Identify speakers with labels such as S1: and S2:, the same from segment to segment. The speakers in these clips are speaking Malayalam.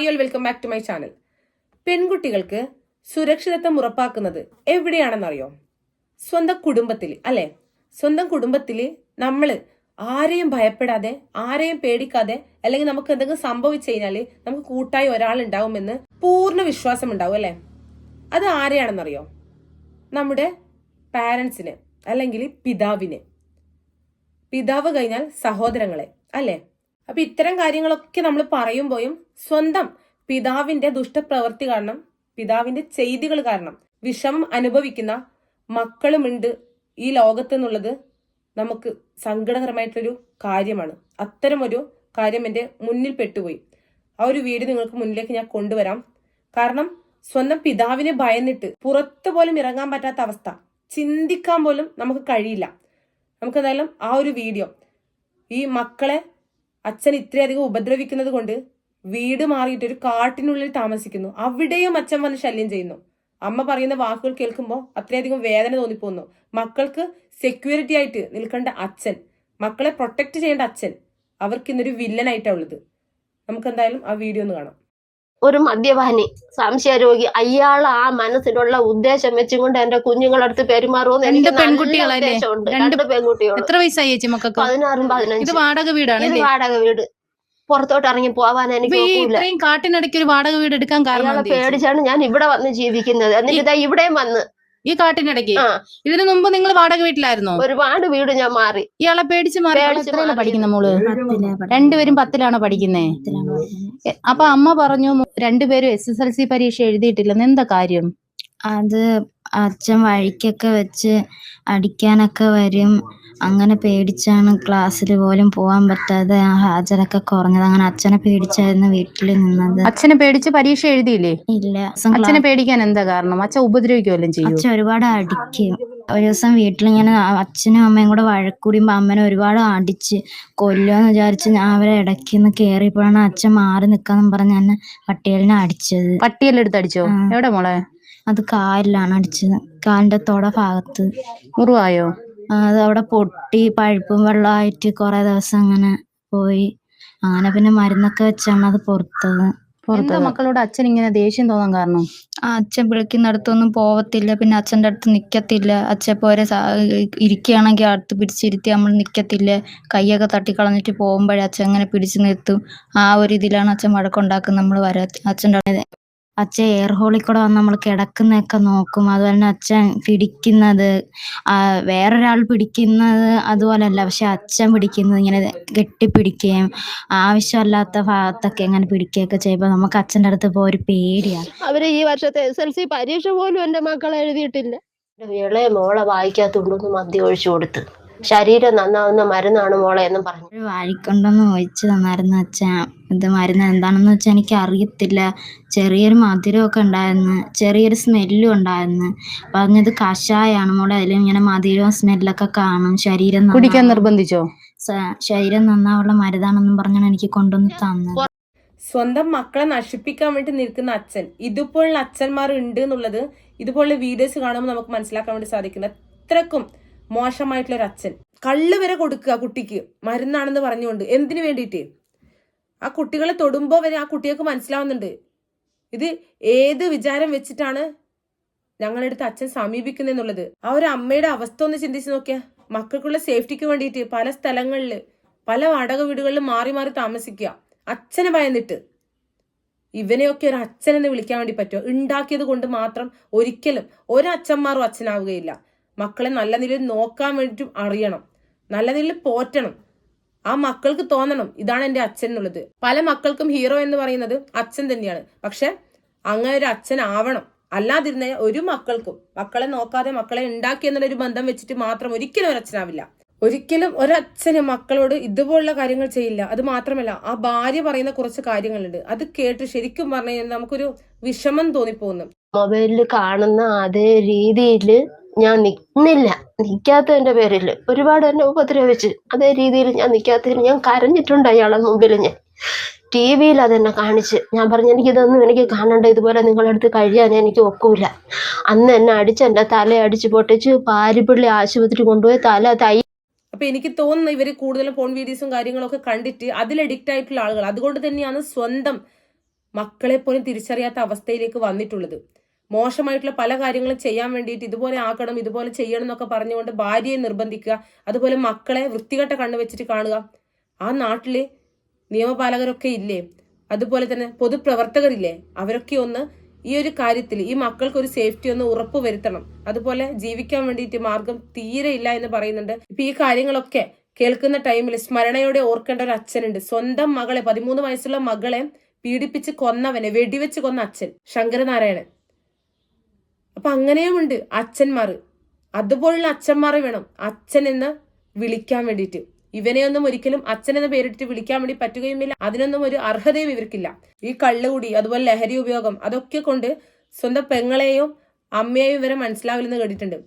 S1: Hi all welcome back to my channel പെൺകുട്ടികൾക്ക് സുരക്ഷിതത്വം ഉറപ്പാക്കുന്നത് എവിടെയാണെന്നറിയോ? സ്വന്തം കുടുംബത്തിൽ അല്ലെ? സ്വന്തം കുടുംബത്തിൽ നമ്മൾ ആരെയും ഭയപ്പെടാതെ ആരെയും പേടിക്കാതെ അല്ലെങ്കിൽ നമുക്ക് എന്തെങ്കിലും സംഭവിച്ചു കഴിഞ്ഞാൽ നമുക്ക് കൂട്ടായി ഒരാൾ ഉണ്ടാവുമെന്ന് പൂർണ വിശ്വാസം ഉണ്ടാവും അല്ലെ? അത് ആരെയാണെന്നറിയോ? നമ്മുടെ പാരൻസിന് അല്ലെങ്കിൽ പിതാവിന്. പിതാവ് കഴിഞ്ഞാൽ സഹോദരങ്ങളെ അല്ലേ? അപ്പൊ ഇത്തരം കാര്യങ്ങളൊക്കെ നമ്മൾ പറയുമ്പോഴും സ്വന്തം പിതാവിന്റെ ദുഷ്ടപ്രവൃത്തി കാരണം പിതാവിന്റെ ചെയ്തികൾ കാരണം വിഷമം അനുഭവിക്കുന്ന മക്കളുമുണ്ട് ഈ ലോകത്ത് എന്നുള്ളത് നമുക്ക് സങ്കടകരമായിട്ടൊരു കാര്യമാണ്. അത്തരമൊരു കാര്യം എന്റെ മുന്നിൽ പെട്ടുപോയി. ആ ഒരു വീഡിയോ നിങ്ങൾക്ക് മുന്നിലേക്ക് ഞാൻ കൊണ്ടുവരാം. കാരണം സ്വന്തം പിതാവിനെ ഭയന്നിട്ട് പുറത്തു പോലും ഇറങ്ങാൻ പറ്റാത്ത അവസ്ഥ. ചിന്തിക്കാൻ പോലും നമുക്ക് കഴിയില്ല. നമുക്ക് എന്തായാലും ആ ഒരു വീഡിയോ ഈ മക്കളെ അച്ഛൻ ഇത്രയധികം ഉപദ്രവിക്കുന്നത് കൊണ്ട് വീട് മാറിയിട്ട് ഒരു കാട്ടിനുള്ളിൽ താമസിക്കുന്നു. അവിടെയും അച്ഛൻ വന്ന് ശല്യം ചെയ്യുന്നു. അമ്മ പറയുന്ന വാക്കുകൾ കേൾക്കുമ്പോൾ അത്രയധികം വേദന തോന്നിപ്പോന്നു. മക്കൾക്ക് സെക്യൂരിറ്റി ആയിട്ട് നിൽക്കേണ്ട അച്ഛൻ മക്കളെ പ്രൊട്ടക്റ്റ് ചെയ്യേണ്ട അച്ഛൻ അവർക്ക് ഇന്നൊരു വില്ലനായിട്ടാണ് ഉള്ളത്. നമുക്ക് എന്തായാലും ആ വീഡിയോ ഒന്ന് കാണാം.
S2: ഒരു മദ്യപാനി സംശയരോഗി അയാൾ ആ മനസ്സിലുള്ള ഉദ്ദേശം വെച്ചുകൊണ്ട് എന്റെ കുഞ്ഞുങ്ങളടുത്ത് പെരുമാറുമെന്ന് എനിക്ക് പെൺകുട്ടികളുണ്ട്
S3: പെൺകുട്ടികളല്ലേ? രണ്ട്
S2: പെൺകുട്ടികൾ
S3: എത്ര വയസ്സായി ചേച്ചി മക്കൾക്ക്?
S2: പതിനാറും
S3: ഇത്
S2: പതിനഞ്ചും
S3: വാടക
S2: ഇത്
S3: വീടാണ്
S2: വാടക വീട്. പുറത്തോട്ട് ഇറങ്ങി പോവാൻ എനിക്ക്
S3: ഇത്രയും കാട്ടിനിടയ്ക്ക് ഒരു വാടക വീട് എടുക്കാൻ കാരണം
S2: പേടിച്ചാണ് ഞാൻ ഇവിടെ വന്ന് ജീവിക്കുന്നത്. എന്നിട്ട് ഇതാ ഇവിടെയും വന്ന്
S3: ഈ കാട്ടിനിടയ്ക്ക്. ഇതിനു മുമ്പ് നിങ്ങൾ വാടക വീട്ടിലായിരുന്നോ?
S2: ഒരുപാട് വീട് ഞാൻ മാറി.
S3: ഇയാളെ പേടിച്ച് മാറി. പഠിക്കുന്ന മോൾ? രണ്ടുപേരും പത്തിലാണോ പഠിക്കുന്നേ? അപ്പൊ അമ്മ പറഞ്ഞു രണ്ടുപേരും എസ് എസ് എൽ സി പരീക്ഷ എഴുതിയിട്ടില്ലെന്ന് എന്താ കാര്യം?
S4: അത് അച്ഛൻ വഴിക്കൊക്കെ വെച്ച് അടിക്കാനൊക്കെ വരും. അങ്ങനെ പേടിച്ചാണ് ക്ലാസ്സിൽ പോലും പോകാൻ പറ്റാതെ ഹാജരൊക്കെ കുറഞ്ഞത്. അങ്ങനെ അച്ഛനെ പേടിച്ചായിരുന്നു വീട്ടിൽ നിന്നത്.
S3: അച്ഛനെ പേടിച്ച് പരീക്ഷ എഴുതിയില്ലേ?
S4: ഇല്ല.
S3: അച്ഛനെ പേടിക്കാൻ എന്താ കാരണം? അച്ഛൻ ഉപദ്രവിക്കുമല്ലോ ചെയ്യും?
S4: അച്ഛൻ ഒരുപാട് അടിക്കും. ഒരു ദിവസം വീട്ടിൽ ഇങ്ങനെ അച്ഛനും അമ്മയും കൂടെ വഴക്കൂടിയുമ്പോൾ അമ്മനെ ഒരുപാട് അടിച്ച് കൊല്ലുമെന്ന് വിചാരിച്ച് ഞാൻ അവരെ ഇടയ്ക്ക് നിന്ന് കയറിയപ്പോഴാണ് അച്ഛൻ മാറി നിൽക്കാന്നും പറഞ്ഞ് എന്നെ പട്ടിയലിനെ അടിച്ചത്.
S3: പട്ടിയലെടുത്ത് അടിച്ചോ? എവിടെ മോളെ?
S4: അത് കാലിലാണ് അടിച്ചത്. കാലിന്റെ തൊട ഭാഗത്ത്.
S3: മുറിവായോ?
S4: ആ, അത് അവിടെ പൊട്ടി പഴുപ്പും വെള്ളമായിട്ട് കുറെ ദിവസം അങ്ങനെ പോയി. അങ്ങനെ പിന്നെ മരുന്നൊക്കെ വെച്ചാണ് അത് പുറത്തത്.
S3: എന്താ മക്കളോട് അച്ഛൻ ഇങ്ങനെ ദേഷ്യം തോന്നാൻ കാരണം?
S4: ആ അച്ഛൻ വിളിക്കുന്നിടത്തൊന്നും പോവത്തില്ല. പിന്നെ അച്ഛന്റെ അടുത്ത് നിക്കത്തില്ല. അച്ഛൻ പോരെ ഇരിക്കുകയാണെങ്കിൽ അടുത്ത് പിടിച്ചിരുത്തി നമ്മൾ നിക്കത്തില്ല. കൈയൊക്കെ തട്ടിക്കളഞ്ഞിട്ട് പോകുമ്പോഴേ അച്ഛൻ അങ്ങനെ പിടിച്ചു നിർത്തും. ആ ഒരു ഇതിലാണ് അച്ഛൻ വഴക്കുണ്ടാക്കുന്നത്. നമ്മൾ വരാ അച്ഛന്റെ അച്ഛൻ എയർ ഹോളിൽ കൂടെ വന്ന് നമ്മൾ കിടക്കുന്നതൊക്കെ നോക്കും. അതുപോലെ തന്നെ അച്ഛൻ പിടിക്കുന്നത് വേറൊരാൾ പിടിക്കുന്നത് അതുപോലല്ല പക്ഷെ അച്ഛൻ പിടിക്കുന്നത് ഇങ്ങനെ കെട്ടിപ്പിടിക്കുകയും ആവശ്യമല്ലാത്ത ഭാഗത്തൊക്കെ ഇങ്ങനെ പിടിക്കുകയൊക്കെ ചെയ്യുമ്പോൾ നമുക്ക് അച്ഛന്റെ അടുത്ത് പോയി ഒരു പേടിയാണ്.
S2: അവർ ഈ വർഷത്തെ എസ് എൽ സി പരീക്ഷ പോലും എന്റെ മക്കൾ എഴുതിയിട്ടില്ല. ഇളയ മോളെ വായിക്കാത്തോണ്ടൊന്ന് മദ്യം ഒഴിച്ചു കൊടുത്ത്. ശരീരം നന്നാവുന്ന മരുന്നാണ് മോളെ എന്ന് പറഞ്ഞു.
S4: വാഴിക്കൊണ്ടെന്ന് ചോദിച്ചു ഒഴിച്ചു തന്നായിരുന്നു അച്ഛൻ ഇത് മരുന്ന് എന്താണെന്ന് വെച്ചാൽ എനിക്ക് അറിയത്തില്ല ചെറിയൊരു മധുരമൊക്കെ ഉണ്ടായിരുന്നു. ചെറിയൊരു സ്മെല്ലും ഉണ്ടായിരുന്നു. പറഞ്ഞത് കഷായാണ് മോളെ. അതിൽ ഇങ്ങനെ മധുരവും സ്മെല്ലൊക്കെ കാണും. ശരീരം
S3: കുടിക്കാൻ നിർബന്ധിച്ചോ?
S4: ശരീരം നന്നാവുള്ള മരുന്നാണെന്നും പറഞ്ഞാണ് എനിക്ക് കൊണ്ടുവന്ന് തന്നത്.
S1: സ്വന്തം മക്കളെ നശിപ്പിക്കാൻ വേണ്ടി നിൽക്കുന്ന അച്ഛൻ. ഇതുപോലുള്ള അച്ഛന്മാർ ഉണ്ട് എന്നുള്ളത് ഇതുപോലുള്ള വീഡിയോസ് കാണുമ്പോൾ നമുക്ക് മനസ്സിലാക്കാൻ വേണ്ടി സാധിക്കുന്നു. അത്രക്കും മോശമായിട്ടുള്ള ഒരു അച്ഛൻ കള്ള് വരെ കൊടുക്കുക കുട്ടിക്ക്. മരുന്നാണെന്ന് പറഞ്ഞുകൊണ്ട് എന്തിനു വേണ്ടിയിട്ട്? ആ കുട്ടികളെ തൊടുമ്പോൾ വരെ ആ കുട്ടികൾക്ക് മനസ്സിലാവുന്നുണ്ട്. ഇത് ഏത് വിചാരം വെച്ചിട്ടാണ് ഞങ്ങളുടെ അടുത്ത് അച്ഛൻ സമീപിക്കുന്നെന്നുള്ളത് ആ ഒരു അമ്മയുടെ അവസ്ഥ ഒന്ന് ചിന്തിച്ച് നോക്കിയാൽ മക്കൾക്കുള്ള സേഫ്റ്റിക്ക് വേണ്ടിയിട്ട് പല സ്ഥലങ്ങളിൽ പല വാടക വീടുകളിൽ മാറി മാറി താമസിക്കുക. അച്ഛനെ ഭയന്നിട്ട്. ഇവനെയൊക്കെ ഒരു അച്ഛനെന്ന് വിളിക്കാൻ വേണ്ടി പറ്റുമോ ഉണ്ടാക്കിയത് കൊണ്ട് മാത്രം ഒരിക്കലും ഒരച്ഛന്മാരും അച്ഛനാവുകയില്ല. മക്കളെ നല്ല നിലയിൽ നോക്കാൻ വേണ്ടിയിട്ടും അറിയണം. നല്ല നിലയിൽ പോറ്റണം. ആ മക്കൾക്ക് തോന്നണം ഇതാണ് എന്റെ അച്ഛൻ എന്നുള്ളത്. പല മക്കൾക്കും ഹീറോ എന്ന് പറയുന്നത് അച്ഛൻ തന്നെയാണ്. പക്ഷെ അങ്ങനെ ഒരു അച്ഛൻ ആവണം അല്ലാതിരുന്ന ഒരു മക്കൾക്കും മക്കളെ നോക്കാതെ മക്കളെ ഉണ്ടാക്കി എന്നുള്ള ഒരു ബന്ധം വെച്ചിട്ട് മാത്രം ഒരിക്കലും ഒരു ഒരിക്കലും ഒരച്ഛന് മക്കളോട് ഇതുപോലുള്ള കാര്യങ്ങൾ ചെയ്യില്ല. അത് മാത്രമല്ല ആ ഭാര്യ പറയുന്ന കുറച്ച് കാര്യങ്ങളുണ്ട്. അത് കേട്ട് ശരിക്കും പറഞ്ഞു കഴിഞ്ഞാൽ നമുക്കൊരു വിഷമം തോന്നിപ്പോകുന്നു.
S2: മൊബൈലിൽ കാണുന്ന അതേ രീതിയിൽ ഞാൻ നിന്നില്ല. നിൽക്കാത്തതിന്റെ പേരിൽ ഒരുപാട് എന്നെ ഉപദ്രവിച്ച്. അതേ രീതിയിൽ ഞാൻ നിൽക്കാത്തതിന് ഞാൻ കരഞ്ഞിട്ടുണ്ട് അയാളുടെ മുമ്പിൽ ഞാൻ. ടി വിയിൽ അതെന്നെ കാണിച്ച് ഞാൻ പറഞ്ഞു എനിക്കിതൊന്നും എനിക്ക് കാണണ്ട. ഇതുപോലെ നിങ്ങളുടെ അടുത്ത് കഴിയാൻ എനിക്ക് ഒക്കൂല. അന്ന് എന്നെ അടിച്ച് എന്റെ തല അടിച്ച് പൊട്ടിച്ച് പാരിപ്പള്ളി ആശുപത്രി കൊണ്ടുപോയി തല തൈ
S1: അപ്പൊ എനിക്ക് തോന്നുന്നു ഇവർ കൂടുതലും ഫോൺ വീഡിയോസും കാര്യങ്ങളൊക്കെ കണ്ടിട്ട് അതിൽ അഡിക്റ്റ് ആയിട്ടുള്ള ആളുകൾ അതുകൊണ്ട് തന്നെയാണ് സ്വന്തം മക്കളെ പോലും തിരിച്ചറിയാത്ത അവസ്ഥയിലേക്ക് വന്നിട്ടുള്ളത്. മോശമായിട്ടുള്ള പല കാര്യങ്ങളും ചെയ്യാൻ വേണ്ടിയിട്ട് ഇതുപോലെ ആക്കണം ഇതുപോലെ ചെയ്യണം എന്നൊക്കെ പറഞ്ഞുകൊണ്ട് ഭാര്യയെ നിർബന്ധിക്കുക അതുപോലെ മക്കളെ വൃത്തികെട്ട കണ്ണ് വെച്ചിട്ട് കാണുക. ആ നാട്ടിൽ നിയമപാലകരൊക്കെ ഇല്ലേ? അതുപോലെ തന്നെ പൊതുപ്രവർത്തകരില്ലേ? അവരൊക്കെ ഒന്ന് ഈ ഒരു കാര്യത്തിൽ ഈ മക്കൾക്ക് ഒരു സേഫ്റ്റി ഒന്ന് ഉറപ്പ് വരുത്തണം. അതുപോലെ ജീവിക്കാൻ വേണ്ടിയിട്ട് മാർഗം തീരെ ഇല്ല എന്ന് പറയുന്നുണ്ട്. ഇപ്പൊ ഈ കാര്യങ്ങളൊക്കെ കേൾക്കുന്ന ടൈമിൽ സ്മരണയോടെ ഓർക്കേണ്ട ഒരു അച്ഛനുണ്ട്. സ്വന്തം മകളെ പതിമൂന്ന് വയസ്സുള്ള മകളെ പീഡിപ്പിച്ച് കൊന്നവനെ വെടിവെച്ച് കൊന്ന അച്ഛൻ ശങ്കരനാരായണൻ. അപ്പൊ അങ്ങനെയുമുണ്ട് അച്ഛന്മാർ. അതുപോലുള്ള അച്ഛന്മാർ വേണം. അച്ഛൻ എന്ന് വിളിക്കാൻ വേണ്ടിയിട്ട്. ഇവനെയൊന്നും ഒരിക്കലും അച്ഛൻ എന്ന പേരിട്ട് വിളിക്കാൻ വേണ്ടി പറ്റുകയുമില്ല. അതിനൊന്നും ഒരു അർഹതയും ഇവർക്കില്ല. ഈ കള്ളുകൂടി അതുപോലെ ലഹരി ഉപയോഗം അതൊക്കെ കൊണ്ട് സ്വന്തം പെങ്ങളെയും അമ്മയെയും ഇവരെ മനസ്സിലാവില്ലെന്ന് കേട്ടിട്ടുണ്ട്.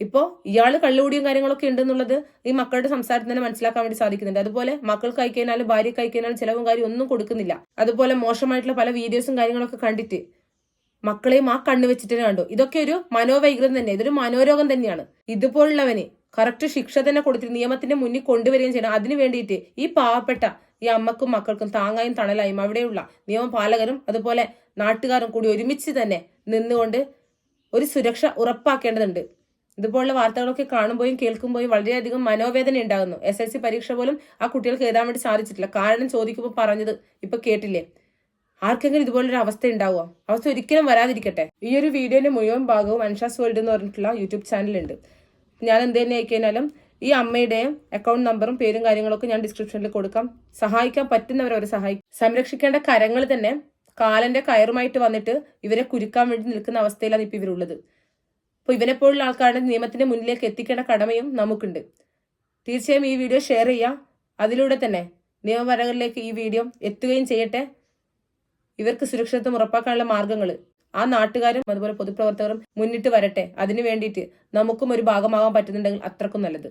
S1: ഇപ്പോ ഇയാൾ കള്ളുകൂടിയും കാര്യങ്ങളൊക്കെ ഉണ്ടെന്നുള്ളത് ഈ മക്കളുടെ സംസാരത്തിൽ തന്നെ മനസ്സിലാക്കാൻ വേണ്ടി സാധിക്കുന്നുണ്ട്. അതുപോലെ മക്കൾക്ക് അയക്കാനാലും ഭാര്യയ്ക്ക് അയക്കാനാലും ചിലവും കാര്യം ഒന്നും കൊടുക്കുന്നില്ല. അതുപോലെ മോശമായിട്ടുള്ള പല വീഡിയോസും കാര്യങ്ങളൊക്കെ കണ്ടിട്ട് മക്കളെയും ആ കണ്ണു വെച്ചിട്ട് കണ്ടു. ഇതൊക്കെ ഒരു മനോവൈകൃതം തന്നെ ഇതൊരു മനോരോഗം തന്നെയാണ്. ഇതുപോലുള്ളവന് കറക്റ്റ് ശിക്ഷ തന്നെ കൊടുത്തിട്ട് നിയമത്തിന്റെ മുന്നിൽ കൊണ്ടുവരികയും ചെയ്യണം. അതിനു വേണ്ടിയിട്ട് ഈ പാവപ്പെട്ട ഈ അമ്മക്കും മക്കൾക്കും താങ്ങായും തണലായും അവിടെയുള്ള നിയമപാലകരും അതുപോലെ നാട്ടുകാരും കൂടി ഒരുമിച്ച് തന്നെ നിന്നുകൊണ്ട് ഒരു സുരക്ഷ ഉറപ്പാക്കേണ്ടതുണ്ട്. ഇതുപോലുള്ള വാർത്തകളൊക്കെ കാണുമ്പോഴും കേൾക്കുമ്പോഴും വളരെയധികം മനോവേദന ഉണ്ടാകുന്നു. എസ് എൽ സി പരീക്ഷ പോലും ആ കുട്ടികൾക്ക് എഴുതാൻ വേണ്ടി സാധിച്ചിട്ടില്ല. കാരണം ചോദിക്കുമ്പോൾ പറഞ്ഞത് ഇപ്പൊ കേട്ടില്ലേ? ആർക്കെങ്കിലും ഇതുപോലൊരു അവസ്ഥ ഉണ്ടാവുക. അവസ്ഥ ഒരിക്കലും വരാതിരിക്കട്ടെ. ഈ ഒരു വീഡിയോന്റെ മുഴുവൻ ഭാഗവും അൻഷാസ് വേൾഡ് എന്ന് പറഞ്ഞിട്ടുള്ള യൂട്യൂബ് ചാനലുണ്ട് ഞാൻ എന്ത് തന്നെ ആയിക്കഴിഞ്ഞാലും ഈ അമ്മയുടെ അക്കൗണ്ട് നമ്പറും പേരും കാര്യങ്ങളൊക്കെ ഞാൻ ഡിസ്ക്രിപ്ഷനിൽ കൊടുക്കാം. സഹായിക്കാൻ പറ്റുന്നവരെ അവരെ സഹായിക്കും സംരക്ഷിക്കേണ്ട കരങ്ങൾ തന്നെ കാലന്റെ കയറുമായിട്ട് വന്നിട്ട് ഇവരെ കുരുക്കാൻ വേണ്ടി നിൽക്കുന്ന അവസ്ഥയിലാണ് ഇപ്പൊ ഇവരുള്ളത്. അപ്പോൾ ഇവനെപ്പോലുള്ള ആൾക്കാരുടെ നിയമത്തിന്റെ മുന്നിലേക്ക് എത്തിക്കേണ്ട കടമയും നമുക്കുണ്ട്. തീർച്ചയായും ഈ വീഡിയോ ഷെയർ ചെയ്യുക. അതിലൂടെ തന്നെ നിയമപരങ്ങളിലേക്ക് ഈ വീഡിയോ എത്തുകയും ചെയ്യട്ടെ. ഇവർക്ക് സുരക്ഷിതത്വം ഉറപ്പാക്കാനുള്ള മാർഗങ്ങൾ ആ നാട്ടുകാരും അതുപോലെ പൊതുപ്രവർത്തകരും മുന്നിട്ട് വരട്ടെ. അതിനു വേണ്ടിയിട്ട് നമുക്കും ഒരു ഭാഗമാകാൻ പറ്റുന്നുണ്ടെങ്കിൽ അത്രക്കും നല്ലത്.